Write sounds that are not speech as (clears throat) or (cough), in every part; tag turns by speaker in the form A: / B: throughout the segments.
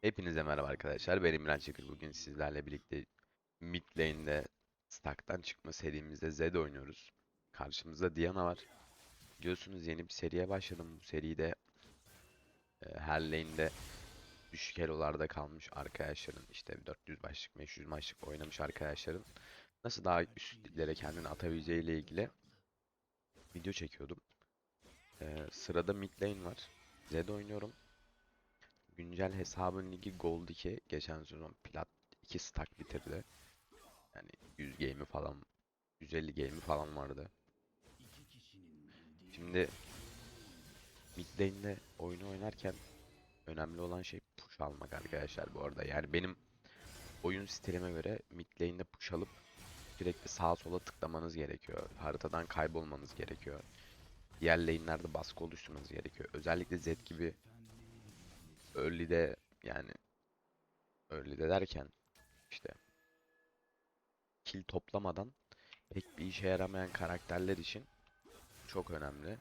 A: Hepinize merhaba arkadaşlar. Ben İmran Çakır. Bugün sizlerle birlikte mid lane'de stack'tan çıkma serimizde Zed oynuyoruz. Karşımızda Diana var. Biliyorsunuz yeni bir seriye başladım. Bu seride e, her lane'de düşük elolarda kalmış arkadaşların işte 400 başlık 500 başlık oynamış arkadaşların nasıl daha üst liglere kendini atabileceği ile ilgili video çekiyordum. E, sırada mid lane var. Zed oynuyorum. Güncel hesabın ligi Gold 2. Geçen sezon Plat 2 stack bitirdi. Yani 100 game'i falan 150 game'i falan vardı. Şimdi mid lane'de oyunu oynarken önemli olan şey push almak arkadaşlar bu arada. Yani benim oyun stilime göre mid lane'de push alıp sürekli sağa sola tıklamanız gerekiyor. Haritadan kaybolmanız gerekiyor. Diğer lane'lerde baskı oluşturmanız gerekiyor. Özellikle Zed gibi early'de yani early'de derken işte kill toplamadan pek bir işe yaramayan karakterler için çok önemli.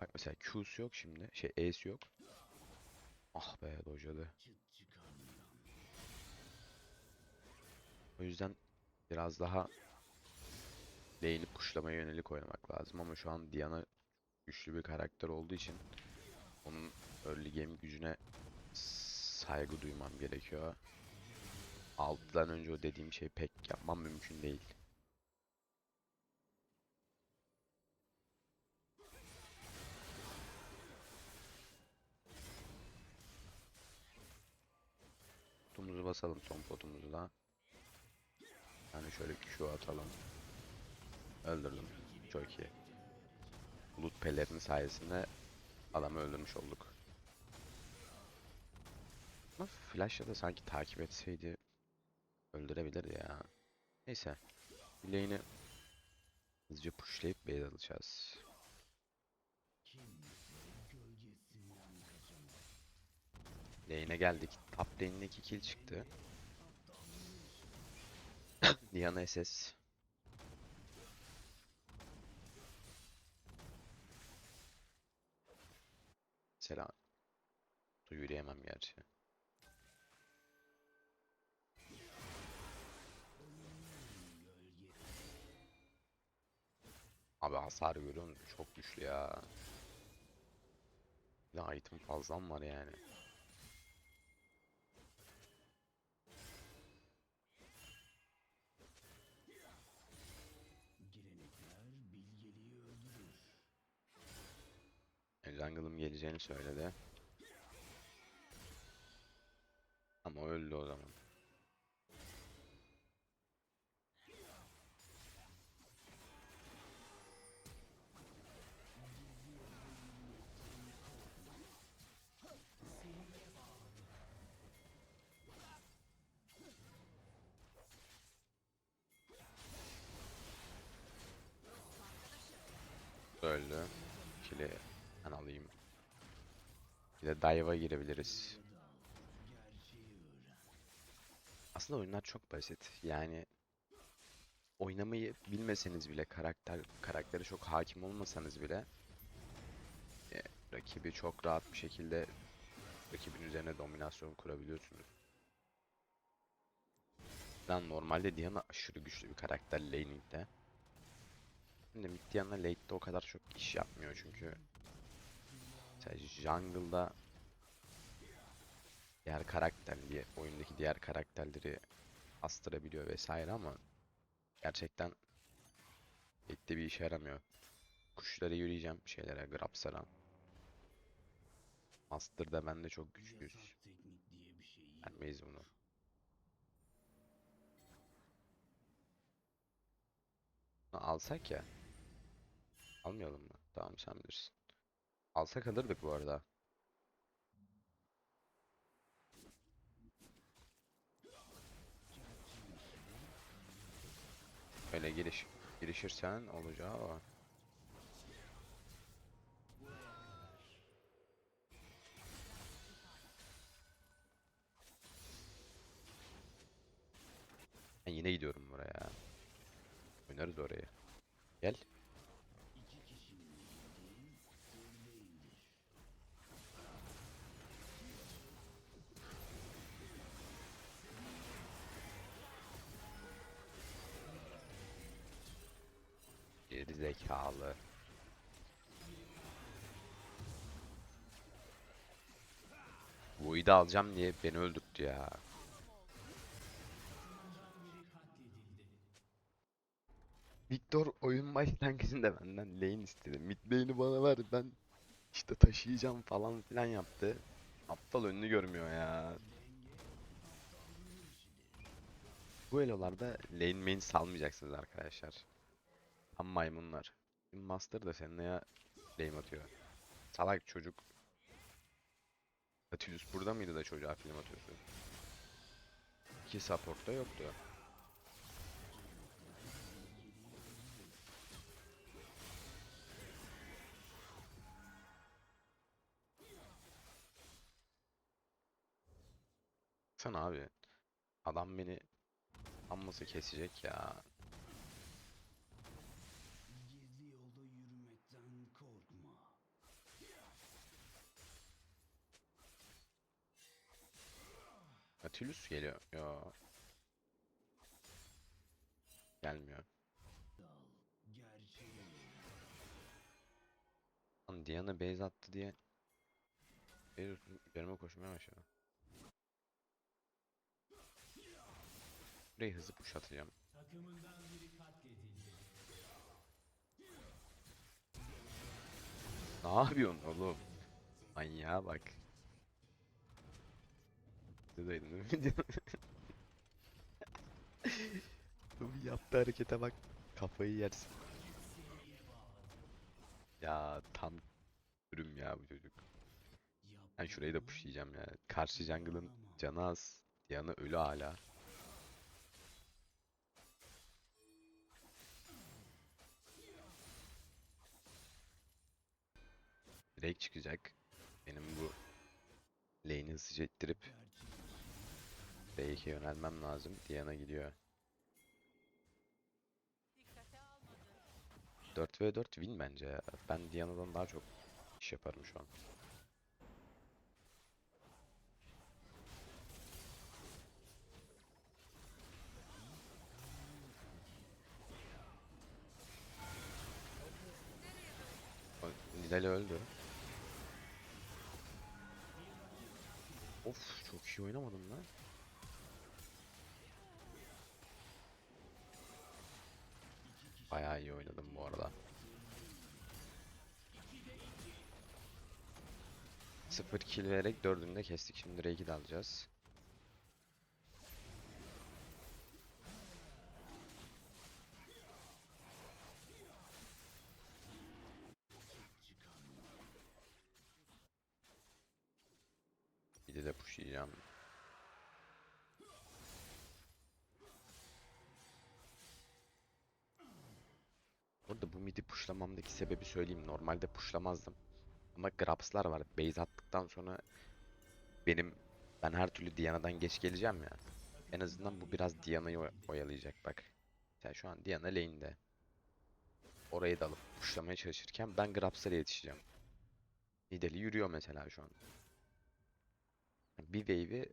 A: Bak mesela Q'su yok şimdi. Şey E'si yok. Ah be dojladı. O yüzden biraz daha lane'i pushlamaya yönelik oynamak lazım ama şu an Diana güçlü bir karakter olduğu için onun early game gücüne saygı duymam gerekiyor. 6'dan önce o dediğim şey pek yapmam mümkün değil. Potumuzu basalım son potumuzu da. Yani şöyle Q atalım. Öldürdüm. Çok iyi. Bulut pelerini sayesinde adamı öldürmüş olduk. Ama Flash'la da sanki takip etseydi öldürebilirdi ya. Neyse. Lane'i hızlıca pushlayıp base alacağız. Lane'e geldik. Top lane'de 2 kill çıktı. (coughs) Diana SS. Mesela yürüyemem gerçi. Abi hasar görüyor musun? Çok güçlü ya. Bir de item fazlam var yani. Jungle'ım geleceğini söyledi. Ama öldü o zaman. Öldü. Kili ben alayım. Bir de dive'a girebiliriz. Aslında oyunlar çok basit. Yani oynamayı bilmeseniz bile karakter karaktere çok hakim olmasanız bile e, rakibi çok rahat bir şekilde rakibin üzerine dominasyon kurabiliyorsunuz. Ben normalde Diana aşırı güçlü bir karakter laning'de. Mid Diana late'de o kadar çok iş yapmıyor çünkü mesela jungle'da diğer karakter diye oyundaki diğer karakterleri astırabiliyor vesaire ama gerçekten late'de bir işe yaramıyor. Kuşlara yürüyeceğim şeylere, Grabs'a. Master'da ben de çok güçlüyüz. Vermeyiz. Bunu alsak ya. Almayalım mı? Tamam sen bilirsin. Alsak alırdık bu arada. Öyle giriş girişirsen olacağı o. Void'i alacağım diye beni öldürttü ya. Victor oyun başlangıcında benden lane istedi. Mid lane'i bana ver ben işte taşıyacağım falan filan yaptı. Aptal önünü görmüyor ya. Bu elolarda lane main salmayacaksınız arkadaşlar. Ama maymunlar. Master da seninle ya flame atıyor. Salak çocuk. Nautilus burada mıydı da çocuğa flame atıyorsun? İki support'ta yoktu. Sen abi. Adam beni amması kesecek ya. Nautilus geliyor. Yo. Gelmiyor. Lan Diana base attı diye. Base üzerime koşmaya başladı. Burayı hızlı push atacağım. Ne yapıyorsun oğlum? Manyağa bak. Videodaydın değil mi? (laughs) Bu yaptığı harekete bak. Kafayı yersin. Ya tam ürüm ya bu çocuk. Ben şurayı da pushlayacağım ya. Karşı jungle'ın canı az. Diana ölü hala. Drake çıkacak. Benim bu lane'i hızlıca ittirip Drake'e yönelmem lazım. Diana gidiyor. 4v4 win bence ya. Ben Diana'dan daha çok iş yaparım şu an. Nidalee öldü. Of çok iyi oynamadım lan. Bayağı iyi oynadım bu arada. Sıfır kill vererek dördünü de kestik. Şimdi Drake'i de alacağız. Burada bu midi pushlamamdaki sebebi söyleyeyim. Normalde pushlamazdım. Ama Grabs'lar var. Base attıktan sonra benim ben her türlü Diana'dan geç geleceğim ya. En azından bu biraz Diana'yı oy- oyalayacak bak. Sen şu an Diana lane'de. Orayı da alıp pushlamaya çalışırken ben Grabs'lara yetişeceğim. Nidalee yürüyor mesela şu an. Bir wave'i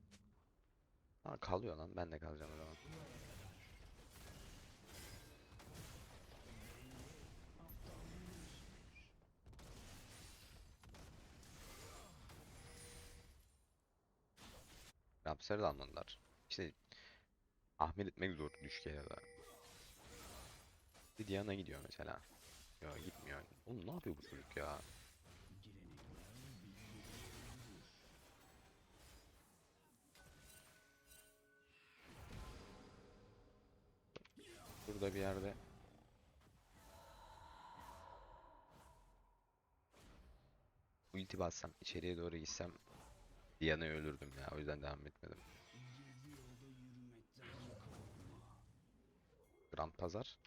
A: Ha kalıyor lan ben de kalacağım o zaman. Raps'ları da almadılar. İşte tahmin etmek zor düşük ya da. Gidiyor mesela. Ya gitmiyor. Oğlum ne yapıyor bu çocuk ya? Burada bir yerde. Ulti bassam içeriye doğru gitsem Diana'yı ölürdüm ya. O yüzden devam etmedim. Grand Pazar.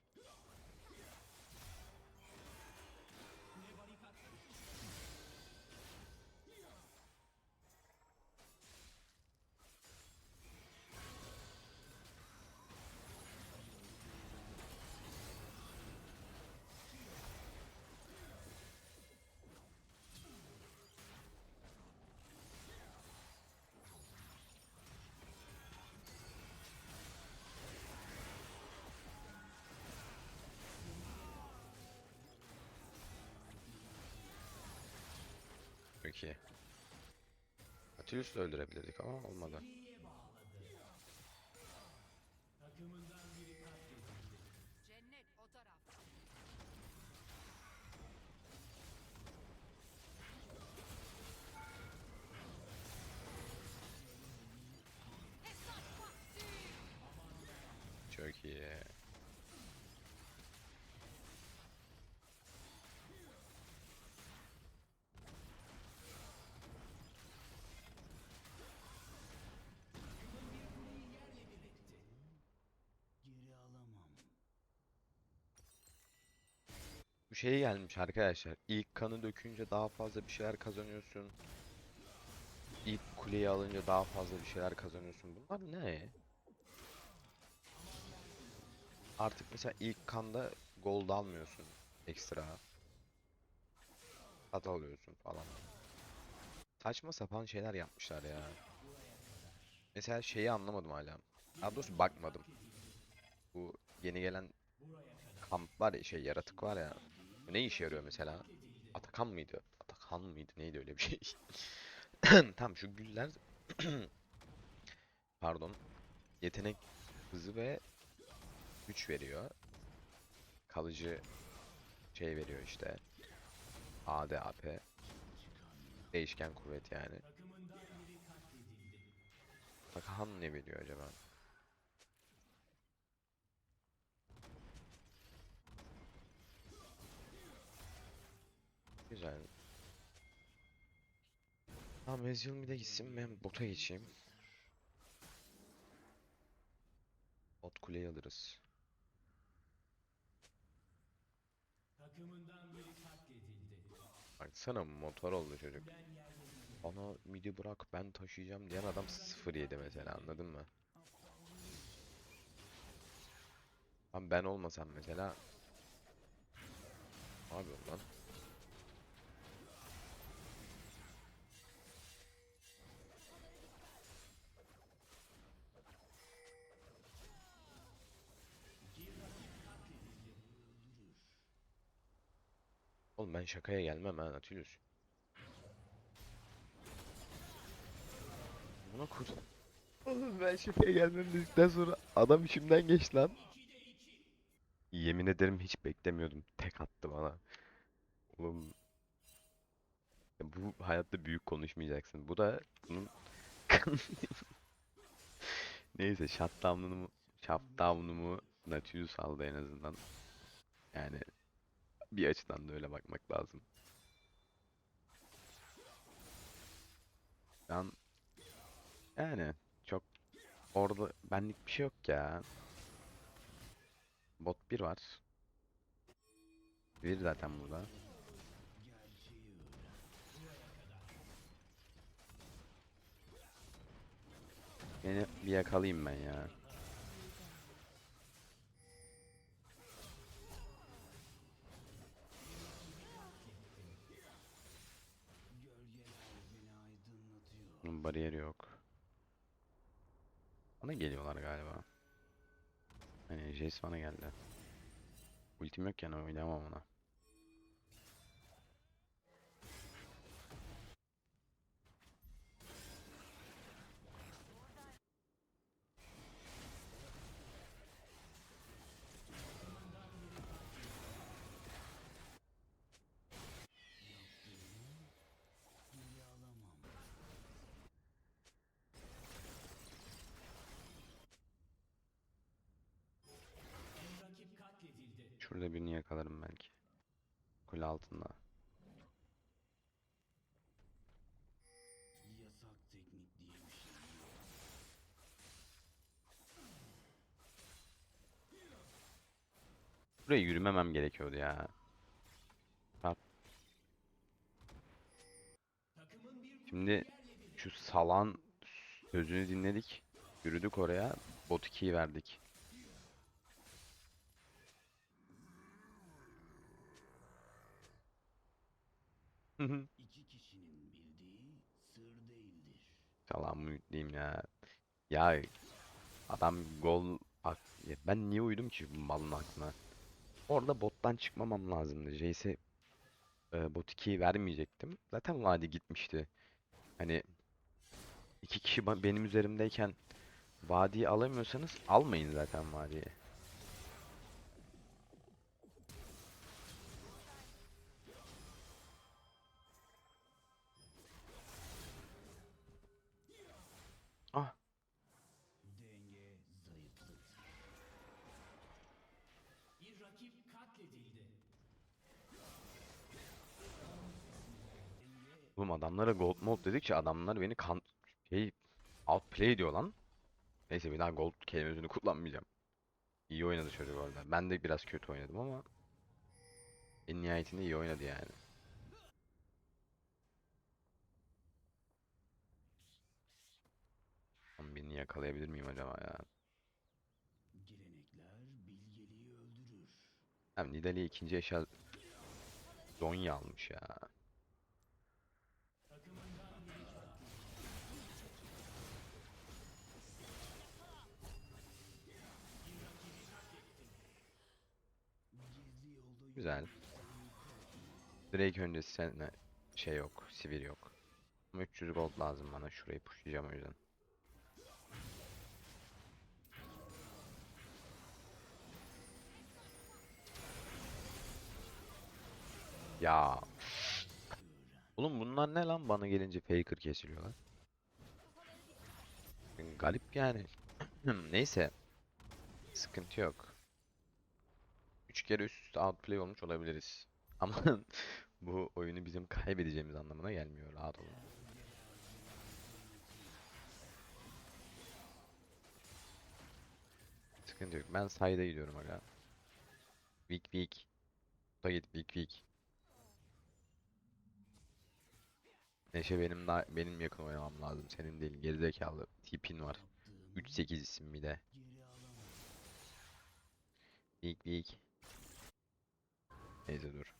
A: Çok iyi. Nautilus da öldürebilirdik ama olmadı. Çok iyi. Şey gelmiş arkadaşlar. İlk kanı dökünce daha fazla bir şeyler kazanıyorsun. İlk kuleyi alınca daha fazla bir şeyler kazanıyorsun. Bunlar ne? Artık mesela ilk kanda gold almıyorsun ekstra. Tat alıyorsun falan. Saçma sapan şeyler yapmışlar ya. Mesela şeyi anlamadım hala. Daha bakmadım. Bu yeni gelen kamp var ya şey yaratık var ya. Ne işe yarıyor mesela? Atakan mıydı? Atakan mıydı? Neydi öyle bir şey? (laughs) Tamam şu güller (clears throat) pardon yetenek hızı ve güç veriyor. Kalıcı şey veriyor işte. AD AP. Değişken kuvvet yani. Atakan ne veriyor acaba? Güzel. Tamam Ezreal de gitsin ben bota geçeyim. Bot kuleyi alırız. Baksana motor oldu çocuk. Bana midi bırak ben taşıyacağım diyen adam 0-7 mesela anladın mı? Ben olmasam mesela yapıyorsun lan? Ben şakaya gelmem ha Nautilus. Buna kur. Oğlum ben şakaya gelmem dedikten sonra adam içimden geçti lan. Yemin ederim hiç beklemiyordum. Tek attı bana. Oğlum. Ya bu hayatta büyük konuşmayacaksın. Bu da bunun (laughs) Neyse shutdown'umu shutdown'umu Nautilus aldı en azından. Yani bir açıdan da öyle bakmak lazım. Ben yani çok orada benlik bir şey yok ya. Bot 1 var. Bir zaten burada. Beni bir yakalayayım ben ya. Geliyorlar galiba. Hani Jace bana geldi. Ultim yok yani oynayamam ona. Şurada birini yakalarım belki. Kule altında.
B: Yasak teknik diye bir şey.
A: Buraya yürümemem gerekiyordu ya. Şimdi şu salan sözünü dinledik. Yürüdük oraya. Bot 2'yi verdik.
B: İki kişinin bildiği sır değildir.
A: Salan mutluyum ya. Ya adam gol Ak- ya ben niye uydum ki bu malın aklına? Orada bottan çıkmamam lazımdı. Jace'e e, bot 2'yi vermeyecektim. Zaten vadi gitmişti. Hani iki kişi benim üzerimdeyken vadiyi alamıyorsanız almayın zaten vadiyi. Oğlum adamlara gold mode dedikçe adamlar beni kan şey outplay diyor lan. Neyse bir daha gold kelimesini kullanmayacağım. İyi oynadı çocuk orada. Ben de biraz kötü oynadım ama en nihayetinde iyi oynadı yani. Birini yakalayabilir miyim acaba ya?
B: Gelenekler bilgeliği öldürür.
A: Hem Nidalee ikinci eşya Zonya almış ya. Güzel. Drake öncesi sene şey yok, sivir yok. Ama 300 gold lazım bana. Şurayı pushlayacağım o yüzden. Ya. Oğlum bunlar ne lan bana gelince faker kesiliyorlar. Galip yani. (clears throat) Neyse. Sıkıntı yok. 3 kere üst üste outplay olmuş olabiliriz. (laughs) Ama bu oyunu bizim kaybedeceğimiz anlamına gelmiyor. Rahat olun. Sıkıntı yok. Ben sayda gidiyorum aga. Weak weak. Da git weak weak. Neşe benim daha benim yakın oynamam lazım. Senin değil. Gerizekalı. Tipin var. 3-8 isim bir de. Weak weak. Neyse dur.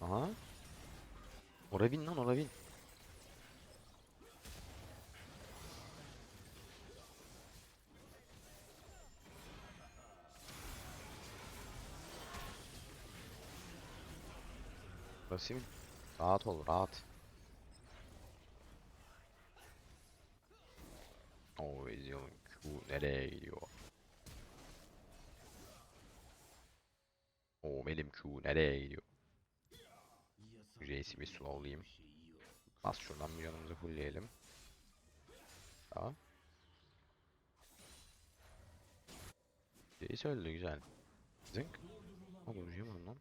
A: Aha. Ora bin lan ora bin. Basayım. Rahat ol rahat. Oo Ezreal'ın Q nereye gidiyor? Oo benim Q nereye gidiyor? Jace'i bir slowlayayım. Bas şuradan bir yanımızı fullleyelim. Tamam. Jace öldü güzel. Zınk. Ama vuracağım.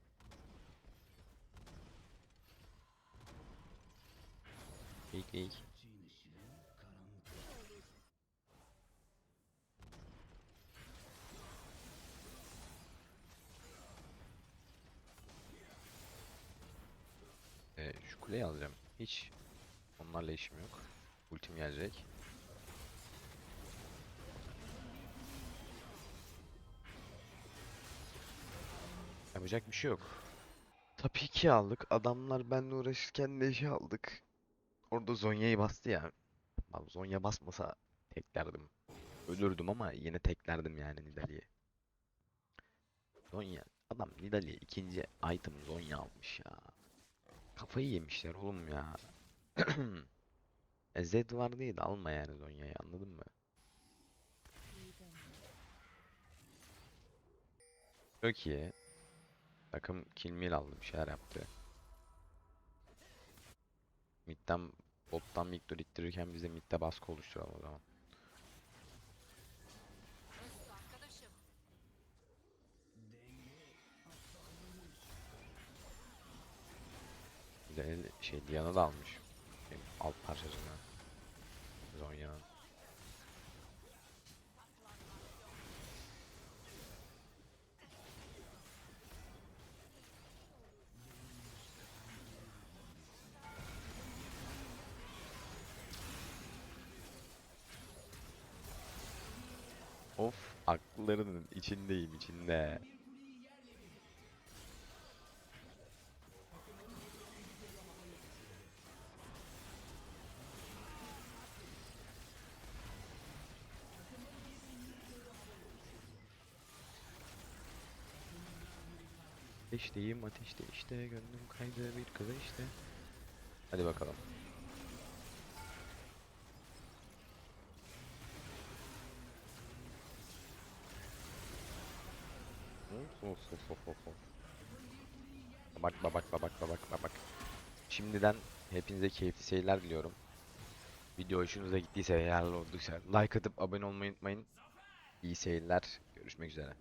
A: İlk ilk. Kuleyi alacağım. Hiç onlarla işim yok. Ultim gelecek. Yapacak bir şey yok. Tabii ki aldık. Adamlar benimle uğraşırken Neşe aldık. Orada Zonya'yı bastı ya. Abi Zonya basmasa teklerdim. Ölürdüm ama yine teklerdim yani Nidalee'yi. Zonya. Adam Nidalee'ye ikinci item Zonya almış ya. Kafayı yemişler oğlum ya. (clears throat) E, Zed var diye de alma yani Zonya'yı anladın mı? Çok iyi. Takım kill aldı bir şeyler yaptı. Mid'den bottan Victor ittirirken biz de mid'de baskı oluşturalım o zaman. Şey Diana da almış. Benim alt parçasını. Zonya'nın. Of akıllarının içindeyim içinde. Ateşteyim ateşte işte gönlüm kaydı bir kıza işte. Hadi bakalım. Of, of, of, of, of, of. Babak babak babak babak babak. Şimdiden hepinize keyifli seyirler diliyorum. Video hoşunuza gittiyse eğer olduysa like atıp abone olmayı unutmayın. İyi seyirler. Görüşmek üzere.